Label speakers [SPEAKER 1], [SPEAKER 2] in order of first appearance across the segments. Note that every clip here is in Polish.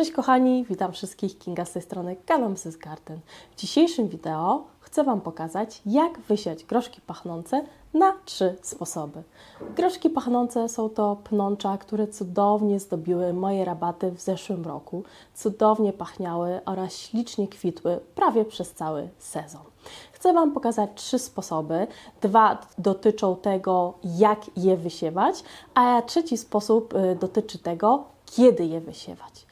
[SPEAKER 1] Cześć kochani, witam wszystkich, Kinga z tej strony Kanam Mrs. Garden. W dzisiejszym wideo chcę Wam pokazać, jak wysiać groszki pachnące na trzy sposoby. Groszki pachnące są to pnącza, które cudownie zdobiły moje rabaty w zeszłym roku, cudownie pachniały oraz ślicznie kwitły prawie przez cały sezon. Chcę Wam pokazać trzy sposoby. Dwa dotyczą tego, jak je wysiewać, a trzeci sposób y, dotyczy tego, kiedy je wysiewać.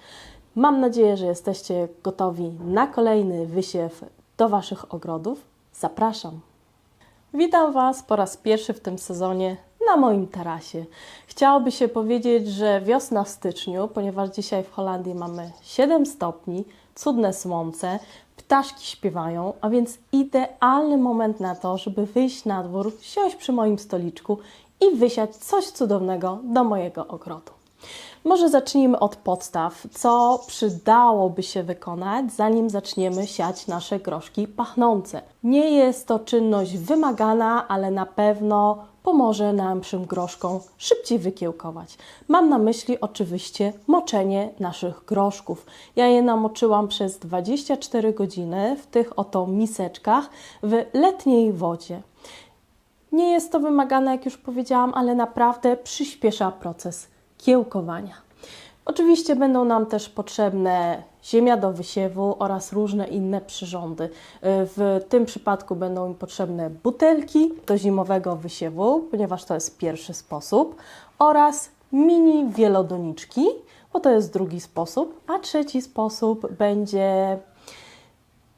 [SPEAKER 1] Mam nadzieję, że jesteście gotowi na kolejny wysiew do Waszych ogrodów. Zapraszam. Witam Was po raz pierwszy w tym sezonie na moim tarasie. Chciałoby się powiedzieć, że wiosna w styczniu, ponieważ dzisiaj w Holandii mamy 7 stopni, cudne słońce, ptaszki śpiewają, a więc idealny moment na to, żeby wyjść na dwór, siąść przy moim stoliczku i wysiać coś cudownego do mojego ogrodu. Może zacznijmy od podstaw, co przydałoby się wykonać, zanim zaczniemy siać nasze groszki pachnące. Nie jest to czynność wymagana, ale na pewno pomoże naszym groszkom szybciej wykiełkować. Mam na myśli oczywiście moczenie naszych groszków. Ja je namoczyłam przez 24 godziny w tych oto miseczkach w letniej wodzie. Nie jest to wymagane, jak już powiedziałam, ale naprawdę przyspiesza proces kiełkowania. Oczywiście będą nam też potrzebne ziemia do wysiewu oraz różne inne przyrządy. W tym przypadku będą mi potrzebne butelki do zimowego wysiewu, ponieważ to jest pierwszy sposób, oraz mini wielodoniczki, bo to jest drugi sposób, a trzeci sposób będzie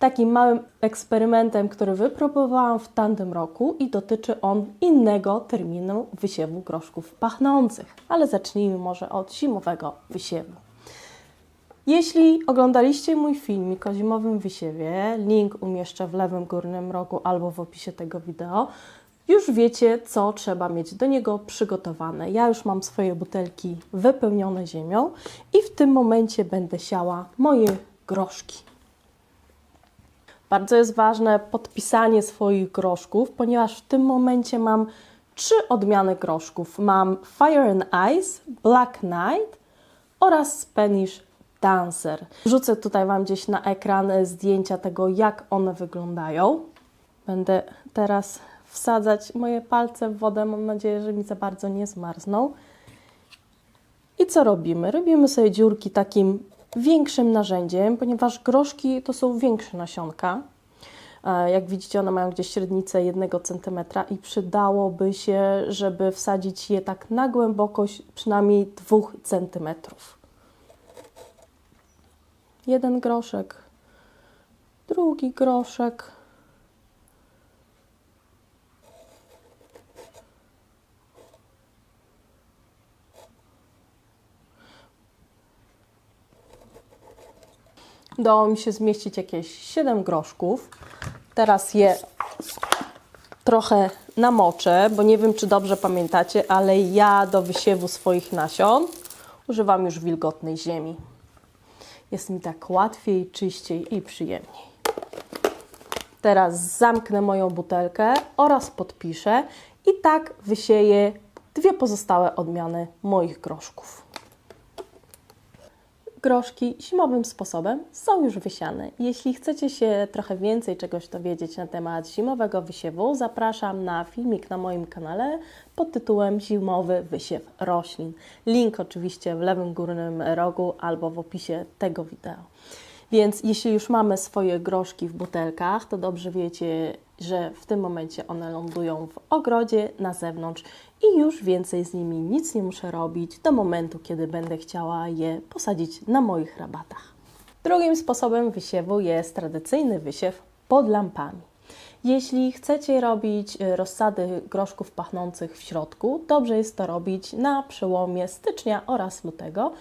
[SPEAKER 1] takim małym eksperymentem, który wypróbowałam w tamtym roku i dotyczy on innego terminu wysiewu groszków pachnących. Ale zacznijmy może od zimowego wysiewu. Jeśli oglądaliście mój filmik o zimowym wysiewie, link umieszczę w lewym górnym rogu albo w opisie tego wideo, już wiecie, co trzeba mieć do niego przygotowane. Ja już mam swoje butelki wypełnione ziemią i w tym momencie będę siała moje groszki. Bardzo jest ważne podpisanie swoich groszków, ponieważ w tym momencie mam trzy odmiany groszków. Mam Fire and Ice, Black Knight oraz Spanish Dancer. Wrzucę tutaj Wam gdzieś na ekran zdjęcia tego, jak one wyglądają. Będę teraz wsadzać moje palce w wodę. Mam nadzieję, że mi za bardzo nie zmarzną. I co robimy? Robimy sobie dziurki takim większym narzędziem, ponieważ groszki to są większe nasionka. E, jak widzicie, one mają gdzieś średnicę 1 cm i przydałoby się, żeby wsadzić je tak na głębokość przynajmniej 2 cm. Jeden groszek, drugi groszek. Udało mi się zmieścić jakieś 7 groszków. Teraz je trochę namoczę, bo nie wiem, czy dobrze pamiętacie, ale ja do wysiewu swoich nasion używam już wilgotnej ziemi. Jest mi tak łatwiej, czyściej i przyjemniej. Teraz zamknę moją butelkę oraz podpiszę i tak wysieję dwie pozostałe odmiany moich groszków groszki zimowym sposobem są już wysiane. Jeśli chcecie się trochę więcej czegoś dowiedzieć na temat zimowego wysiewu, zapraszam na filmik na moim kanale pod tytułem Zimowy wysiew roślin. Link oczywiście w lewym górnym rogu albo w opisie tego wideo. Więc jeśli już mamy swoje groszki w butelkach, to dobrze wiecie, że w tym momencie one lądują w ogrodzie na zewnątrz i już więcej z nimi nic nie muszę robić do momentu, kiedy będę chciała je posadzić na moich rabatach. Drugim sposobem wysiewu jest tradycyjny wysiew pod lampami. Jeśli chcecie robić e, rozsady groszków pachnących w środku, dobrze jest to robić na przełomie stycznia oraz lutego,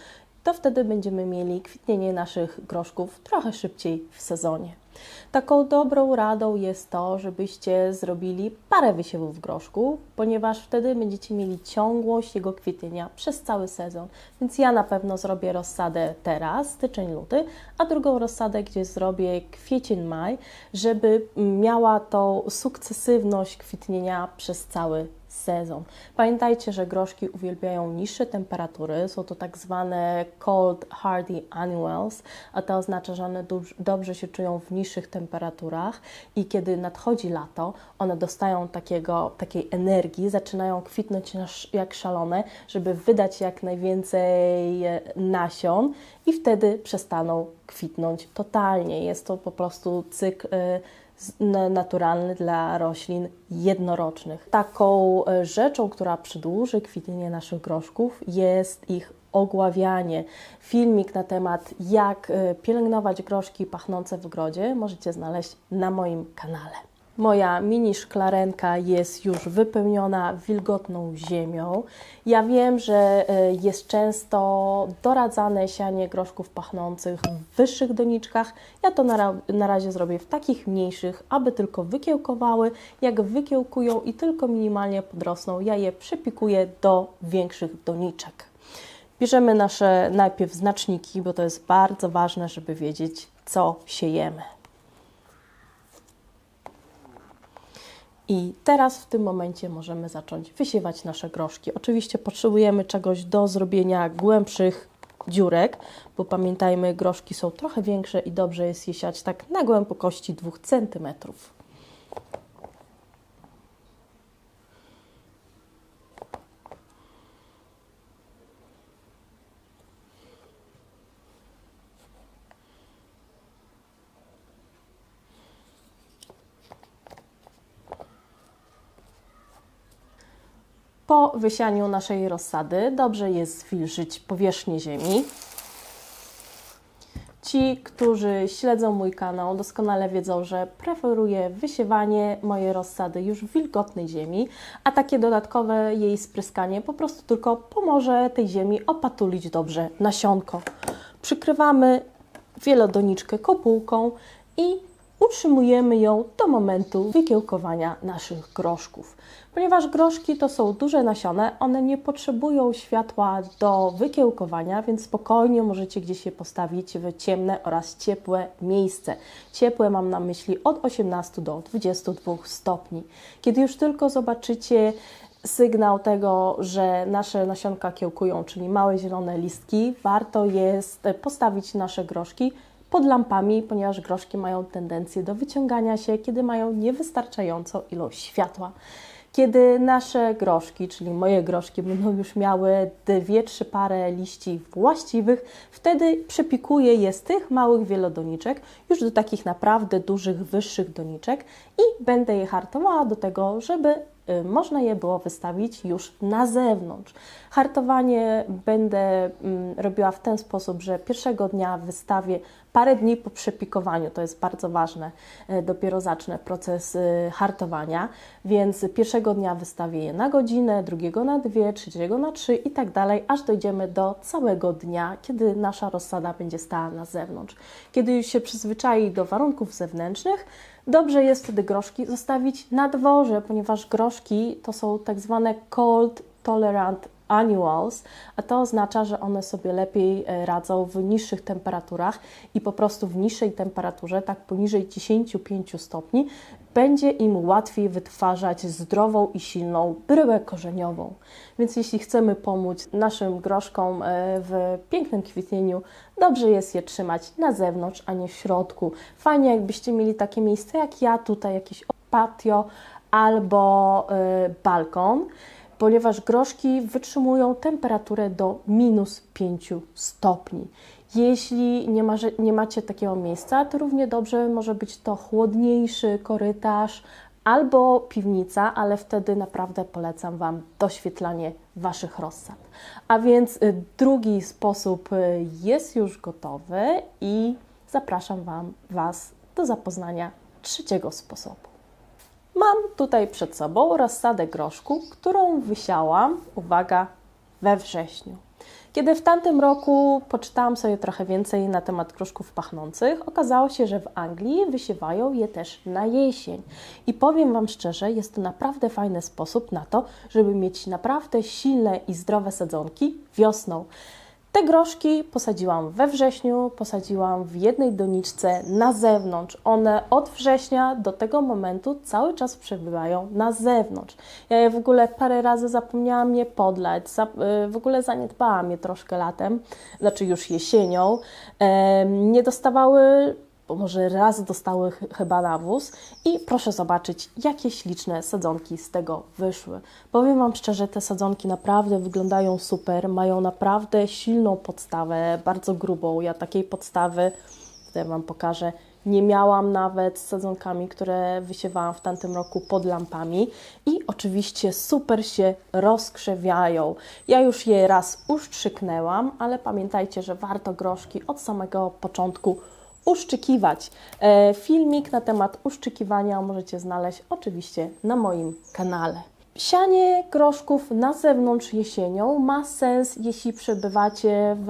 [SPEAKER 1] to wtedy będziemy mieli kwitnienie naszych groszków trochę szybciej w sezonie. Taką dobrą radą jest to, żebyście zrobili parę wysiewów groszku, ponieważ wtedy będziecie mieli ciągłość jego kwitnienia przez cały sezon. Więc ja na pewno zrobię rozsadę teraz, styczeń, luty, a drugą rozsadę, gdzie zrobię kwiecień, maj, żeby miała tą sukcesywność kwitnienia przez cały sezon. Pamiętajcie, że groszki uwielbiają niższe temperatury, są to tak zwane cold hardy annuals, a to oznacza, że one dobrze, się czują w niższych temperaturach i kiedy nadchodzi lato, one dostają takiego, takiej energii, zaczynają kwitnąć jak szalone, żeby wydać jak najwięcej e, nasion i wtedy przestaną kwitnąć totalnie. Jest to po prostu cykl e, naturalny dla roślin jednorocznych. Taką e, rzeczą, która przedłuży kwitnienie naszych groszków jest ich ogławianie. Filmik na temat jak e, pielęgnować groszki pachnące w ogrodzie możecie znaleźć na moim kanale. Moja mini szklarenka jest już wypełniona wilgotną ziemią. Ja wiem, że e, jest często doradzane sianie groszków pachnących w wyższych doniczkach. Ja to na, na razie zrobię w takich mniejszych, aby tylko wykiełkowały. Jak wykiełkują i tylko minimalnie podrosną, ja je przypikuję do większych doniczek. Bierzemy nasze najpierw znaczniki, bo to jest bardzo ważne, żeby wiedzieć, co siejemy. I teraz w tym momencie możemy zacząć wysiewać nasze groszki. Oczywiście potrzebujemy czegoś do zrobienia głębszych dziurek, bo pamiętajmy, groszki są trochę większe i dobrze jest je siać tak na głębokości 2 cm. Po wysianiu naszej rozsady dobrze jest zwilżyć powierzchnię ziemi. Ci, którzy śledzą mój kanał, doskonale wiedzą, że preferuję wysiewanie mojej rozsady już w wilgotnej ziemi, a takie dodatkowe jej spryskanie po prostu tylko pomoże tej ziemi opatulić dobrze nasionko. Przykrywamy wielodoniczkę kopułką i utrzymujemy ją do momentu wykiełkowania naszych groszków. Ponieważ groszki to są duże nasione, one nie potrzebują światła do wykiełkowania, więc spokojnie możecie gdzieś je postawić w ciemne oraz ciepłe miejsce. Ciepłe mam na myśli od 18 do 22 stopni. Kiedy już tylko zobaczycie sygnał tego, że nasze nasionka kiełkują, czyli małe zielone listki, warto jest postawić nasze groszki pod lampami, ponieważ groszki mają tendencję do wyciągania się, kiedy mają niewystarczającą ilość światła. Kiedy nasze groszki, czyli moje groszki, będą już miały dwie, trzy parę liści właściwych, wtedy przepikuję je z tych małych wielodoniczek już do takich naprawdę dużych, wyższych doniczek i będę je hartowała do tego, żeby można je było wystawić już na zewnątrz. Hartowanie będę mm, robiła w ten sposób, że pierwszego dnia wystawię parę dni po przepikowaniu, to jest bardzo ważne, y, dopiero zacznę proces y, hartowania, więc pierwszego dnia wystawię je na godzinę, drugiego na dwie, trzeciego na trzy i tak dalej, aż dojdziemy do całego dnia, kiedy nasza rozsada będzie stała na zewnątrz. Kiedy już się przyzwyczai do warunków zewnętrznych, Dobrze jest wtedy groszki zostawić na dworze, ponieważ groszki to są tak zwane cold tolerant annuals, a to oznacza, że one sobie lepiej e, radzą w niższych temperaturach i po prostu w niższej temperaturze, tak poniżej 10-5 stopni, będzie im łatwiej wytwarzać zdrową i silną bryłę korzeniową. Więc jeśli chcemy pomóc naszym groszkom e, w pięknym kwitnieniu, dobrze jest je trzymać na zewnątrz, a nie w środku. Fajnie, jakbyście mieli takie miejsce jak ja, tutaj jakieś patio albo e, balkon ponieważ groszki wytrzymują temperaturę do minus 5 stopni. Jeśli nie, ma, nie macie takiego miejsca, to równie dobrze może być to chłodniejszy korytarz albo piwnica, ale wtedy naprawdę polecam Wam doświetlanie Waszych rozsad. A więc y, drugi sposób y, jest już gotowy i zapraszam wam, Was do zapoznania trzeciego sposobu. Mam tutaj przed sobą rozsadę groszku, którą wysiałam, uwaga, we wrześniu. Kiedy w tamtym roku poczytałam sobie trochę więcej na temat groszków pachnących, okazało się, że w Anglii wysiewają je też na jesień. I powiem Wam szczerze, jest to naprawdę fajny sposób na to, żeby mieć naprawdę silne i zdrowe sadzonki wiosną. Te groszki posadziłam we wrześniu, posadziłam w jednej doniczce na zewnątrz. One od września do tego momentu cały czas przebywają na zewnątrz. Ja je w ogóle parę razy zapomniałam je podlać, y, w ogóle zaniedbałam je troszkę latem, znaczy już jesienią. Nie dostawały bo może raz dostały ch- chyba nawóz i proszę zobaczyć, jakie śliczne sadzonki z tego wyszły. Powiem Wam szczerze, te sadzonki naprawdę wyglądają super, mają naprawdę silną podstawę, bardzo grubą. Ja takiej podstawy, tutaj Wam pokażę, nie miałam nawet z sadzonkami, które wysiewałam w tamtym roku pod lampami i oczywiście super się rozkrzewiają. Ja już je raz uszczyknęłam, ale pamiętajcie, że warto groszki od samego początku uszczykiwać. E, Filmik na temat uszczykiwania możecie znaleźć oczywiście na moim kanale. Sianie groszków na zewnątrz jesienią ma sens, jeśli przebywacie w,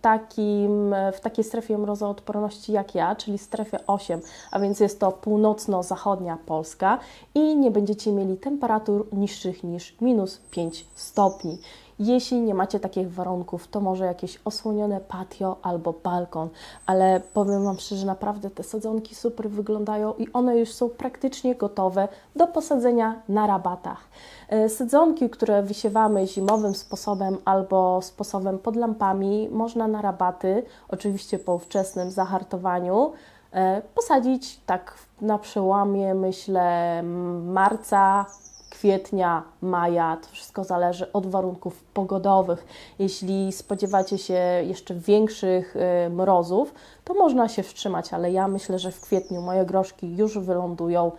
[SPEAKER 1] takim, w takiej strefie mrozoodporności jak ja, czyli strefie 8, a więc jest to północno-zachodnia Polska i nie będziecie mieli temperatur niższych niż minus 5 stopni. Jeśli nie macie takich warunków, to może jakieś osłonione patio albo balkon, ale powiem Wam szczerze, naprawdę te sadzonki super wyglądają i one już są praktycznie gotowe do posadzenia na rabatach. E, Sadzonki, które wysiewamy zimowym sposobem albo sposobem pod lampami, można na rabaty, oczywiście po wczesnym zahartowaniu, e, posadzić tak na przełamie, myślę, marca, kwietnia, maja. To wszystko zależy od warunków pogodowych. Jeśli spodziewacie się jeszcze większych y, mrozów, to można się wstrzymać, ale ja myślę, że w kwietniu moje groszki już wylądują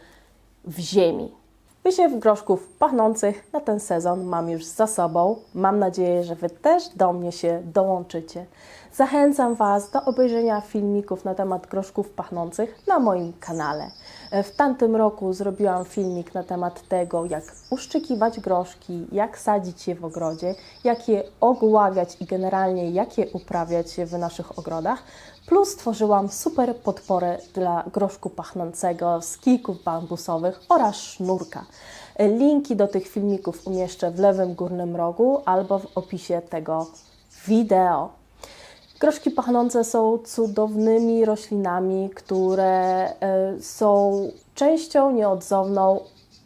[SPEAKER 1] w ziemi. Wysiew groszków pachnących na ten sezon mam już za sobą. Mam nadzieję, że Wy też do mnie się dołączycie. Zachęcam Was do obejrzenia filmików na temat groszków pachnących na moim kanale. W tamtym roku zrobiłam filmik na temat tego, jak uszczykiwać groszki, jak sadzić je w ogrodzie, jak je ogławiać i generalnie jak je uprawiać w naszych ogrodach. Plus stworzyłam super podporę dla groszku pachnącego z kijków bambusowych oraz sznurka. Linki do tych filmików umieszczę w lewym górnym rogu albo w opisie tego wideo. Groszki pachnące są cudownymi roślinami, które e, są częścią nieodzowną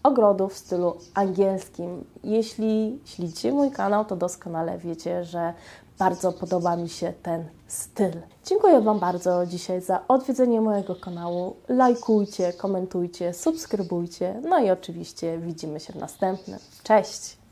[SPEAKER 1] ogrodów w stylu angielskim. Jeśli śledzicie mój kanał, to doskonale wiecie, że bardzo podoba mi się ten styl. Dziękuję Wam bardzo dzisiaj za odwiedzenie mojego kanału. Lajkujcie, komentujcie, subskrybujcie. No i oczywiście widzimy się w następnym. Cześć!